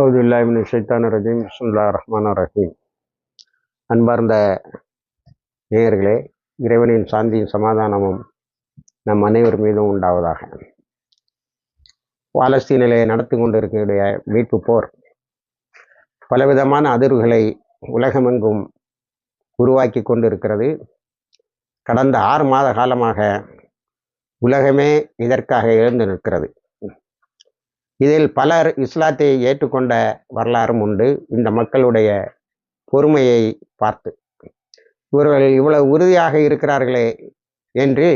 அவுதுல்லாமின் ஷைத்தான ரஜீம். சுல்லா ரஹ்மான் ரஹீம். அன்பார்ந்த நேயர்களே இறைவனின் சாந்தியும் சமாதானமும் நம் அனைவர் மீதும் உண்டாவதாக. பாலஸ்தீனிலே நடத்தி கொண்டிருக்கக்கூடிய மீட்பு போர் பலவிதமான அதிர்வுகளை உலகமெங்கும் உருவாக்கி கொண்டிருக்கிறது. கடந்த ஆறு மாத காலமாக உலகமே இதற்காக எழுந்து நிற்கிறது. இதில் பலர் இஸ்லாத்தை ஏற்றுக்கொண்ட வரலாறும் உண்டு. இந்த மக்களுடைய பொறுமையை பார்த்து. இவர்கள் இவ்வளவு உறுதியாக இருக்கிறார்களே என்று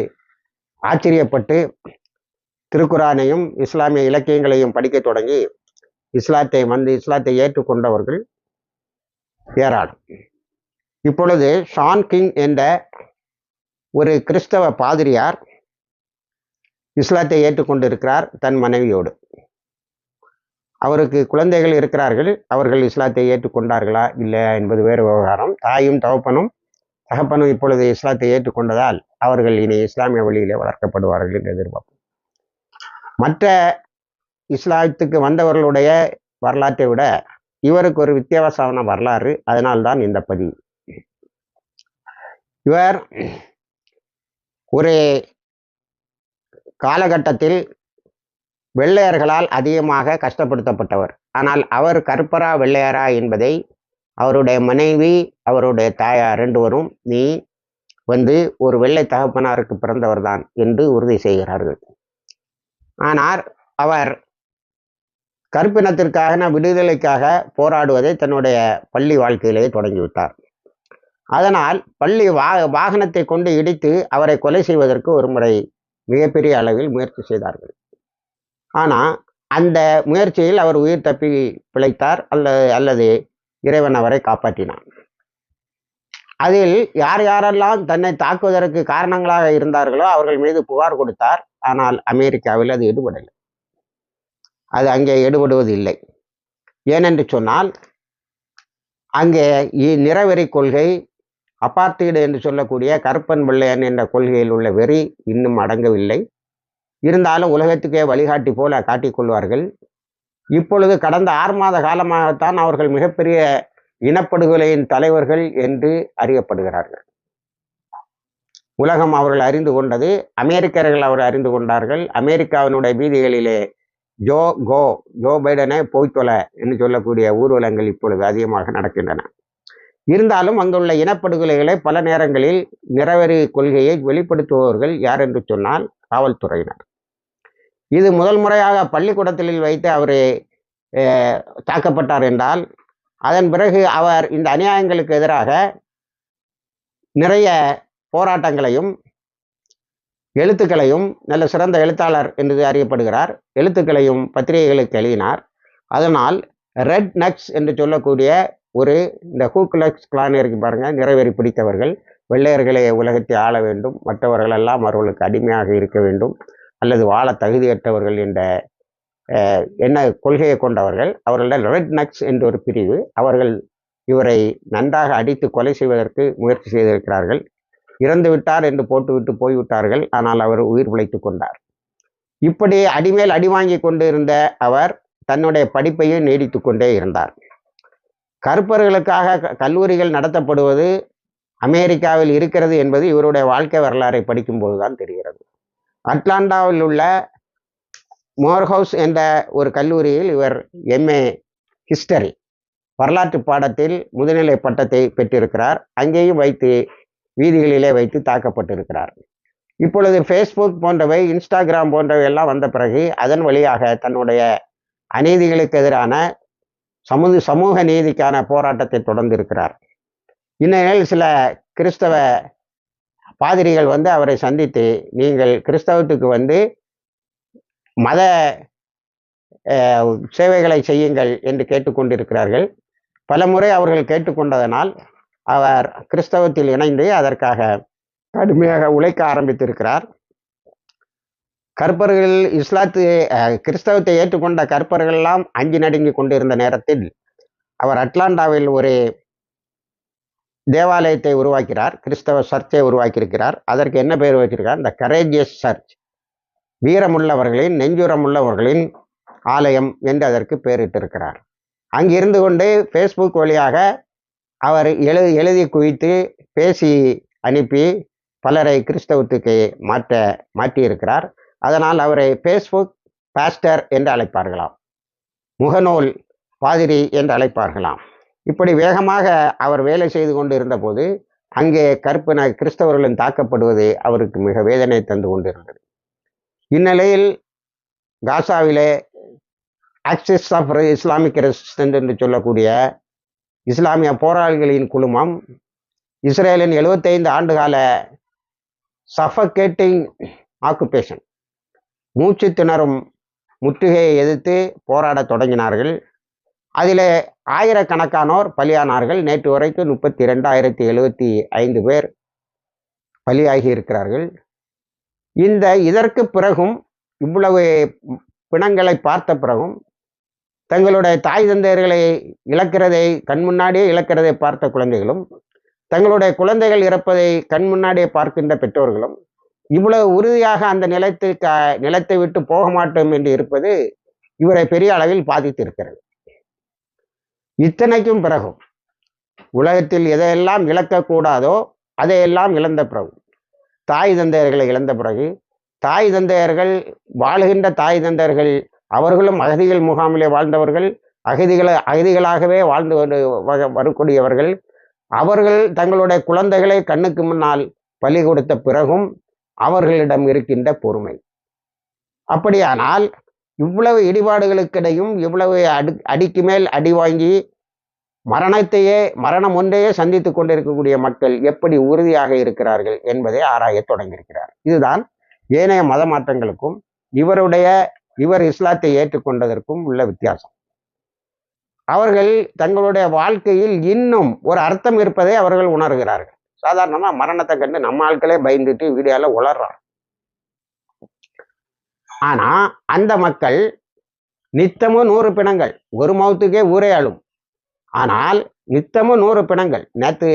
ஆச்சரியப்பட்டு திருக்குரானையும் இஸ்லாமிய இலக்கியங்களையும் படிக்க தொடங்கி இஸ்லாத்தை வந்து இஸ்லாத்தை ஏற்றுக்கொண்டவர்கள் ஏராளம். இப்பொழுது ஷான் கிங் என்ற ஒரு கிறிஸ்தவ பாதிரியார் இஸ்லாத்தை ஏற்றுக்கொண்டிருக்கிறார் தன் மனைவியோடு. அவருக்கு குழந்தைகள் இருக்கிறார்கள் அவர்கள் இஸ்லாத்தை ஏற்றுக்கொண்டார்களா இல்லையா என்பது வேறு விவகாரம். தாயும் தகப்பனும் தகப்பனும் இப்பொழுது இஸ்லாத்தை ஏற்றுக்கொண்டதால் அவர்கள் இனி இஸ்லாமிய வழியிலே வளர்க்கப்படுவார்கள் என்று எதிர்பார்ப்போம். மற்ற இஸ்லாத்துக்கு வந்தவர்களுடைய வரலாற்றை விட இவருக்கு ஒரு வித்தியாசமான வரலாறு அதனால்தான் இந்த பதிவு. இவர் ஒரு காலகட்டத்தில் வெள்ளையர்களால் அதிகமாக கஷ்டப்படுத்தப்பட்டவர். ஆனால் அவர் கருப்பரா வெள்ளையரா என்பதை அவருடைய மனைவி அவருடைய தாயார் ரெண்டுவரும் நீ வந்து ஒரு வெள்ளை தகப்பனாருக்கு பிறந்தவர் தான் என்று உறுதி செய்கிறார்கள். ஆனால் அவர் கருப்பினத்திற்காக விடுதலைக்காக போராடுவதை தன்னுடைய பள்ளி வாழ்க்கையிலேயே தொடங்கிவிட்டார். அதனால் பள்ளி வா வாகனத்தை கொண்டு இடித்து அவரை கொலை செய்வதற்கு ஒரு முறை மிகப்பெரிய அளவில் முயற்சி செய்தார்கள். ஆனால் அந்த முயற்சியில் அவர் உயிர் தப்பி பிழைத்தார் அல்லது அல்லது இறைவன் அவரை காப்பாற்றினான். அதில் யார் யாரெல்லாம் தன்னை தாக்குவதற்கு காரணங்களாக இருந்தார்களோ அவர்கள் மீது புகார் கொடுத்தார். ஆனால் அமெரிக்காவில் அது எடுபடலை. அது அங்கே எடுபடுவது இல்லை ஏனென்று சொன்னால் அங்கே நிறவெறி கொள்கை அப்பார்த்தீடு என்று சொல்லக்கூடிய கருப்பன் வெள்ளையன் என்ற கொள்கையில் உள்ள வெறி இன்னும் அடங்கவில்லை. இருந்தாலும் உலகத்துக்கே வழிகாட்டி போல காட்டிக்கொள்வார்கள் இப்பொழுது கடந்த ஆறு மாத காலமாகத்தான் அவர்கள் மிகப்பெரிய இனப்படுகொலையின் தலைவர்கள் என்று அறியப்படுகிறார்கள். உலகம் அவர்கள் அறிந்து கொண்டது அமெரிக்கர்கள் அவர் அறிந்து கொண்டார்கள். அமெரிக்காவினுடைய வீதிகளிலே ஜோ கோ ஜோ பைடனை போய்த்தொலை என்று சொல்லக்கூடிய ஊர்வலங்கள் இப்பொழுது அதிகமாக நடக்கின்றன. இருந்தாலும் அங்குள்ள இனப்படுகொலைகளை பல நேரங்களில் நிறவெறி கொள்கையை வெளிப்படுத்துபவர்கள் யார் என்று சொன்னால் காவல்துறையினர். இது முதல் முறையாக பள்ளிக்கூடத்தில் வைத்து அவர் தாக்கப்பட்டார் என்றால் அதன் பிறகு அவர் இந்த அநியாயங்களுக்கு எதிராக நிறைய போராட்டங்களையும் எழுத்துக்களையும் நல்ல சிறந்த எழுத்தாளர் என்று அறியப்படுகிறார். எழுத்துக்களையும் பத்திரிகைகளுக்கு எழுதினார். அதனால் ரெட் நக்ஸ் என்று சொல்லக்கூடிய ஒரு இந்த ஹூக்லக்ஸ் கிளான் இருக்கு பாருங்கள் நிறைவேறி பிடித்தவர்கள். வெள்ளையர்களை உலகத்தை ஆள வேண்டும். மற்றவர்களெல்லாம் அவர்களுக்கு அடிமையாக இருக்க வேண்டும். அல்லது வாழ தகுதியற்றவர்கள் என்ற என்ன கொள்கையை கொண்டவர்கள் அவர்களிடம் ரெட் நக்ஸ் என்ற ஒரு பிரிவு அவர்கள் இவரை நன்றாக அடித்து கொலை செய்வதற்கு முயற்சி செய்திருக்கிறார்கள். இறந்து விட்டார் என்று போட்டுவிட்டு போய்விட்டார்கள் ஆனால் அவர் உயிர் பிழைத்து கொண்டார். இப்படி அடிமேல் அடி வாங்கி கொண்டு இருந்த அவர் தன்னுடைய படிப்பையும் நீடித்து கொண்டே இருந்தார். கருப்பர்களுக்காக கல்லூரிகள் நடத்தப்படுவது அமெரிக்காவில் இருக்கிறது என்பது இவருடைய வாழ்க்கை வரலாறை படிக்கும்போது தான் தெரிகிறது. அட்லாண்டாவில் உள்ள மோர்ஹவுஸ் என்ற ஒரு கல்லூரியில் இவர் எம்ஏ ஹிஸ்டரி வரலாற்று பாடத்தில் முதுநிலை பட்டத்தை பெற்றிருக்கிறார். அங்கேயும் வைத்து வீதிகளிலே வைத்து தாக்கப்பட்டிருக்கிறார். இப்பொழுது ஃபேஸ்புக் போன்றவை இன்ஸ்டாகிராம் போன்றவை எல்லாம் வந்த பிறகு அதன் வழியாக தன்னுடைய அநீதிகளுக்கு எதிரான சமூக சமூக நீதிக்கான போராட்டத்தை தொடர்ந்து இருக்கிறார் இந்நிலையில் சில கிறிஸ்தவ பாதிரிகள் வந்து அவரை சந்தித்து நீங்கள் கிறிஸ்தவத்துக்கு வந்து மத சேவைகளை செய்யுங்கள் என்று கேட்டுக்கொண்டிருக்கிறார்கள். பல முறை அவர்கள் கேட்டுக்கொண்டதனால் அவர் கிறிஸ்தவத்தில் இணைந்து அதற்காக கடுமையாக உழைக்க ஆரம்பித்திருக்கிறார். கற்பர்கள் இஸ்லாத்து கிறிஸ்தவத்தை ஏற்றுக்கொண்ட கற்பர்கள்லாம் அஞ்சு நடுங்கி கொண்டிருந்த நேரத்தில் அவர் அட்லாண்டாவில் ஒரு தேவாலயத்தை உருவாக்கிறார் கிறிஸ்தவ சர்ச்சை உருவாக்கியிருக்கிறார். அதற்கு என்ன பெயர் வச்சிருக்கார்? இந்த கரேஜியஸ் சர்ச் வீரமுள்ளவர்களின் நெஞ்சுரமுள்ளவர்களின் ஆலயம் என்று அதற்கு பெயரிட்டிருக்கிறார். அங்கிருந்து கொண்டு ஃபேஸ்புக் வழியாக அவர் எழு எழுதி குவித்து பேசி அனுப்பி பலரை கிறிஸ்தவத்துக்கு மாற்ற மாற்றியிருக்கிறார். அதனால் அவரை ஃபேஸ்புக் பாஸ்டர் என்று அழைப்பார்களாம். முகநூல் பாதிரி என்று அழைப்பார்களாம். இப்படி வேகமாக அவர் வேலை செய்து கொண்டு இருந்தபோது அங்கே கற்பின கிறிஸ்தவர்களும் தாக்கப்படுவது அவருக்கு மிக வேதனை தந்து கொண்டிருந்தது. இந்நிலையில் காசாவிலே ஆக்சிஸ் ஆஃப் இஸ்லாமிக் ரெசிஸ்டன்ட் என்று சொல்லக்கூடிய இஸ்லாமிய போராளிகளின் குழுமம் இஸ்ரேலின் எழுபத்தைந்து ஆண்டுகால சஃபகேட்டிங் ஆக்குபேஷன் மூச்சு திணறும் முற்றுகையை எதிர்த்து போராடத் தொடங்கினார்கள். அதில் ஆயிரக்கணக்கானோர் பலியானார்கள். நேற்று வரைக்கும் முப்பத்தி ரெண்டாயிரத்தி எழுபத்தி ஐந்து பேர் பலியாகி இருக்கிறார்கள் இந்த இதற்கு பிறகும் இவ்வளவு பிணங்களை பார்த்த பிறகும் தங்களுடைய தாய் தந்தையர்களை இழக்கிறதை கண் முன்னாடியே இழக்கிறதை பார்த்த குழந்தைகளும் தங்களுடைய குழந்தைகள் இறப்பதை கண் முன்னாடியே பார்க்கின்ற பெற்றோர்களும் இவ்வளவு உறுதியாக அந்த நிலத்துக்கு நிலத்தை விட்டு போக மாட்டோம் என்று இருப்பது இவரை பெரிய அளவில் பாதித்திருக்கிறது. இத்தனைக்கும் பிறகும் உலகத்தில் எதையெல்லாம் இழக்கக்கூடாதோ அதையெல்லாம் இழந்த பிறகு தாய் தந்தையர்களை இழந்த பிறகு தாய் தந்தையர்கள் வாழுகின்ற தாய் தந்தையர்கள் அவர்களும் அகதிகள் முகாமிலே வாழ்ந்தவர்கள் அகதிகளை அகதிகளாகவே வாழ்ந்து வரக்கூடியவர்கள் அவர்கள் தங்களுடைய குழந்தைகளை கண்ணுக்கு முன்னால் பலி கொடுத்த பிறகும் அவர்களிடம் இருக்கின்ற பொறுமை. அப்படியானால் இவ்வளவு இடிபாடுகளுக்கிடையும் இவ்வளவு அடி அடிக்கு மேல் அடி வாங்கி மரணத்தையே மரணம் ஒன்றையே சந்தித்து கொண்டிருக்கக்கூடிய மக்கள் எப்படி உறுதியாக இருக்கிறார்கள் என்பதை ஆராய தொடங்கியிருக்கிறார். இதுதான் ஏனைய மத மாற்றங்களுக்கும் இவருடைய இவர் இஸ்லாத்தை ஏற்றுக்கொண்டதற்கும் உள்ள வித்தியாசம். அவர்கள் தங்களுடைய வாழ்க்கையில் இன்னும் ஒரு அர்த்தம் இருப்பதை அவர்கள் உணர்கிறார்கள். சாதாரணமாக மரணத்தை கண்டு நம்ம ஆட்களே பயந்துட்டு வீடியோவில் உளர்றான் ஆனா அந்த மக்கள் நித்தமும் நூறு பிணங்கள். ஒரு மௌத்துக்கே ஊரே ஆளும் ஆனால் நித்தமும் நூறு பிணங்கள். நேற்று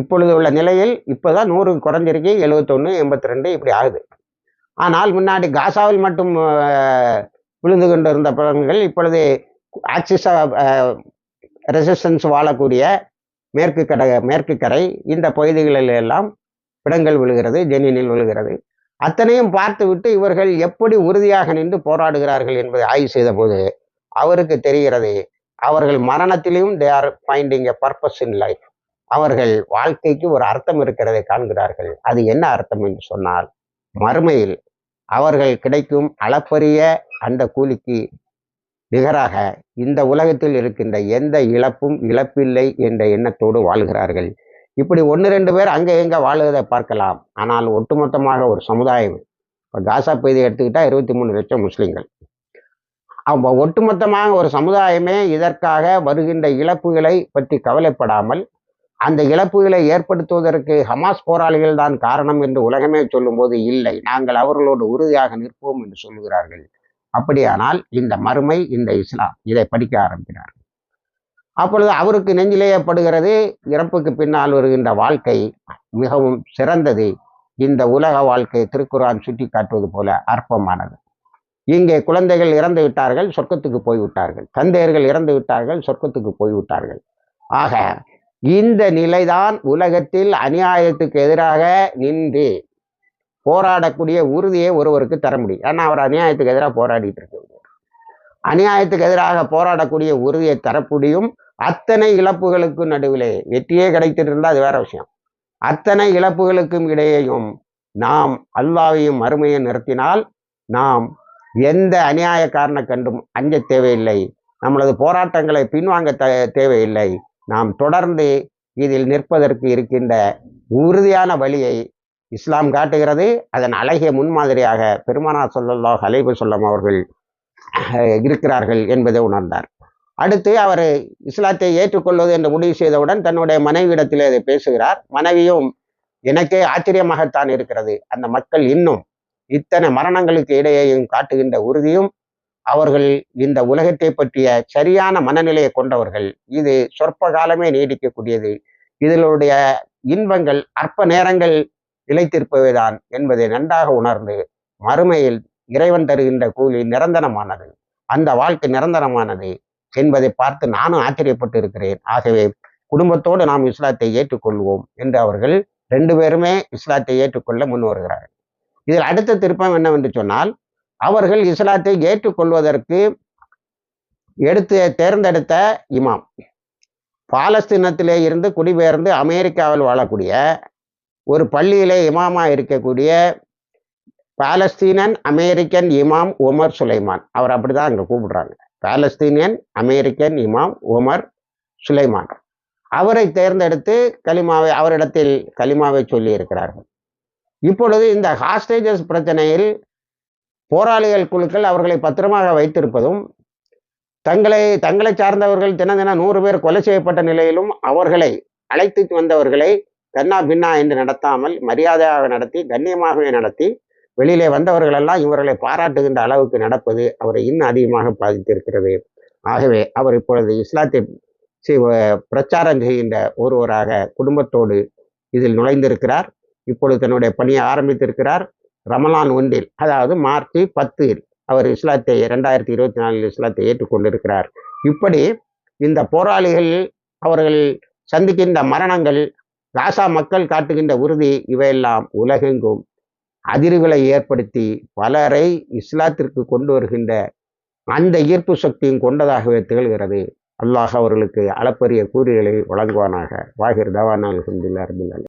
இப்பொழுது உள்ள நிலையில் இப்போதான் நூறு குறைஞ்சிருக்கு எழுபத்தொன்று எண்பத்தி ரெண்டு இப்படி ஆகுது. ஆனால் முன்னாடி காசாவில் மட்டும் விழுந்து கொண்டிருந்த பிணங்கள் இப்பொழுது ஆக்சிஸ் ரெசிஸ்டன்ஸ் வாழக்கூடிய மேற்கு கடை மேற்கு கரை இந்த பகுதிகளில் எல்லாம் பிடங்கள் விழுகிறது ஜெனினில் விழுகிறது. அத்தனையும் பார்த்துவிட்டு இவர்கள் எப்படி உறுதியாக நின்று போராடுகிறார்கள் என்பதை ஆய்வு செய்த போது அவருக்கு தெரிகிறது அவர்கள் மரணத்திலையும் they are finding a purpose in life அவர்கள் வாழ்க்கைக்கு ஒரு அர்த்தம் இருக்கிறதை காண்கிறார்கள். அது என்ன அர்த்தம் என்று சொன்னால் மறுமையில் அவர்கள் கிடைக்கும் அளப்பரிய அந்த கூலிக்கு நிகராக இந்த உலகத்தில் இருக்கின்ற எந்த இழப்பும் இழப்பில்லை என்ற எண்ணத்தோடு வாழ்கிறார்கள். இப்படி ஒன்று ரெண்டு பேர் அங்கே எங்கே வாழுவதை பார்க்கலாம். ஆனால் ஒட்டுமொத்தமாக ஒரு சமுதாயம் இப்போ காசா பகுதியை எடுத்துக்கிட்டால் இருபத்தி மூணு லட்சம் முஸ்லீம்கள். ஒட்டுமொத்தமாக ஒரு சமுதாயமே இதற்காக வருகின்ற இழப்புகளை பற்றி கவலைப்படாமல் அந்த இழப்புகளை ஏற்படுத்துவதற்கு ஹமாஸ் போராளிகள் தான் காரணம் என்று உலகமே சொல்லும்போது இல்லை. நாங்கள் அவர்களோடு உறுதியாக நிற்போம் என்று சொல்லுகிறார்கள். அப்படியானால் இந்த மறுமை இந்த இஸ்லாம். இதை படிக்க ஆரம்பிக்கிறார்கள். அப்பொழுது அவருக்கு நெஞ்சிலேயப்படுகிறது இறப்புக்கு பின்னால் வருகின்ற வாழ்க்கை மிகவும் சிறந்தது. இந்த உலக வாழ்க்கை திருக்குறான் சுட்டி காட்டுவது போல அற்பமானது. இங்கே குழந்தைகள் இறந்து விட்டார்கள் சொர்க்கத்துக்கு போய்விட்டார்கள். தந்தையர்கள் இறந்து விட்டார்கள் சொர்க்கத்துக்கு போய்விட்டார்கள். ஆக இந்த நிலைதான் உலகத்தில் அநியாயத்துக்கு எதிராக நின்று போராடக்கூடிய உறுதியை ஒருவருக்கு தர முடியும். ஏன்னா அவர் அநியாயத்துக்கு எதிராக போராடிட்டு இருக்க அநியாயத்துக்கு எதிராக போராடக்கூடிய உறுதியை தரக்கூடியும் அத்தனை இழப்புகளுக்கு நடுவிலே வெற்றியே கிடைத்திருந்தால் அது வேற விஷயம். அத்தனை இழப்புகளுக்கும் இடையேயும் நாம் அல்லாவையும் அருமையை நிறுத்தினால் நாம் எந்த அநியாய கண்டும் அஞ்ச தேவையில்லை. நம்மளது போராட்டங்களை பின்வாங்க த தேவையில்லை. நாம் தொடர்ந்து இதில் நிற்பதற்கு இருக்கின்ற உறுதியான வழியை இஸ்லாம் காட்டுகிறது. அதன் அழகிய முன்மாதிரியாக பெருமானா சொல்லல்லா ஹலைபு சொல்லம் அவர்கள் இருக்கிறார்கள் என்பதை உணர்ந்தார். அடுத்து அவர் இஸ்லாத்தை ஏற்றுக்கொள்வது என்று முடிவு செய்தவுடன் தன்னுடைய மனைவியிடத்தில் அதை பேசுகிறார். மனைவியும் எனக்கே ஆச்சரியமாகத்தான் இருக்கிறது. அந்த மக்கள் இன்னும் இத்தனை மரணங்களுக்கு இடையேயும் காட்டுகின்ற உறுதியும் அவர்கள் இந்த உலகத்தை பற்றிய சரியான மனநிலையை கொண்டவர்கள். இது சொற்ப காலமே நீடிக்கக்கூடியது. இதனுடைய இன்பங்கள் அற்ப நேரங்கள் நிலைத்திருப்பவைதான் என்பதை நன்றாக உணர்ந்து மறுமையில் இறைவன் தருகின்ற கூலி நிரந்தரமானது. அந்த வாழ்க்கை நிரந்தரமானது என்பதை பார்த்து நானும் ஆச்சரியப்பட்டு இருக்கிறேன் ஆகவே குடும்பத்தோடு நாம் இஸ்லாத்தை ஏற்றுக்கொள்வோம் என்று அவர்கள் ரெண்டு பேருமே இஸ்லாத்தை ஏற்றுக்கொள்ள முன் வருகிறார்கள் இதில் அடுத்த திருப்பம் என்னவென்று சொன்னால் அவர்கள் இஸ்லாத்தை ஏற்றுக்கொள்வதற்கு எடுத்து தேர்ந்தெடுத்த இமாம். பாலஸ்தீனத்திலே இருந்து குடிபெயர்ந்து அமெரிக்காவில் வாழக்கூடிய ஒரு பள்ளியிலே இமாமா இருக்கக்கூடிய பாலஸ்தீனன் அமெரிக்கன் இமாம் உமர் சுலைமான். அவர் அப்படிதான் அங்கே கூப்பிடுறாங்க. பாலஸ்தீனியன் அமெரிக்கன் இமாம் உமர் சுலைமான். அவரை தேர்ந்தெடுத்து கலிமாவை அவரிடத்தில் கலிமாவை சொல்லி இருக்கிறார்கள் இப்பொழுது இந்த ஹாஸ்டேஜஸ் பிரச்சனையில் போராளிகள் குழுக்கள் அவர்களை பத்திரமாக வைத்திருப்பதும் தங்களை தங்களை சார்ந்தவர்கள் தின தின நூறு பேர் கொலை செய்யப்பட்ட நிலையிலும் அவர்களை அழைத்து வந்தவர்களை கண்ணா பின்னா என்று நடத்தாமல் மரியாதையாக நடத்தி கண்ணியமாகவே நடத்தி வெளியிலே வந்தவர்களெல்லாம் இவர்களை பாராட்டுகின்ற அளவுக்கு நடப்பது அவரை இன்னும் அதிகமாக பாதித்திருக்கிறது. ஆகவே அவர் இப்பொழுது இஸ்லாத்தை பிரச்சாரம் செய்கின்ற ஒருவராக குடும்பத்தோடு இதில் நுழைந்திருக்கிறார். இப்பொழுது தன்னுடைய பணியை ஆரம்பித்திருக்கிறார் ரமலான் ஒன்றில் அதாவது மார்ச் பத்தில் அவர் இஸ்லாத்தை ரெண்டாயிரத்தி இருபத்தி நாலில் இஸ்லாத்தை ஏற்றுக்கொண்டிருக்கிறார். இப்படி இந்த போராளிகள் அவர்கள் சந்திக்கின்ற மரணங்கள் காசா மக்கள் காட்டுகின்ற உறுதி இவையெல்லாம் உலகெங்கும் அதிர்வுகளை ஏற்படுத்தி பலரை இஸ்லாத்திற்கு கொண்டு வருகின்ற அந்த ஈர்ப்பு சக்தியும் கொண்டதாகவே திகழ்கிறது. அல்லாஹ் அவர்களுக்கு அளப்பரிய கூறுகளை வழங்குவானாக. வாகிர் தவானால் அல்ஹம்துலில்லாஹி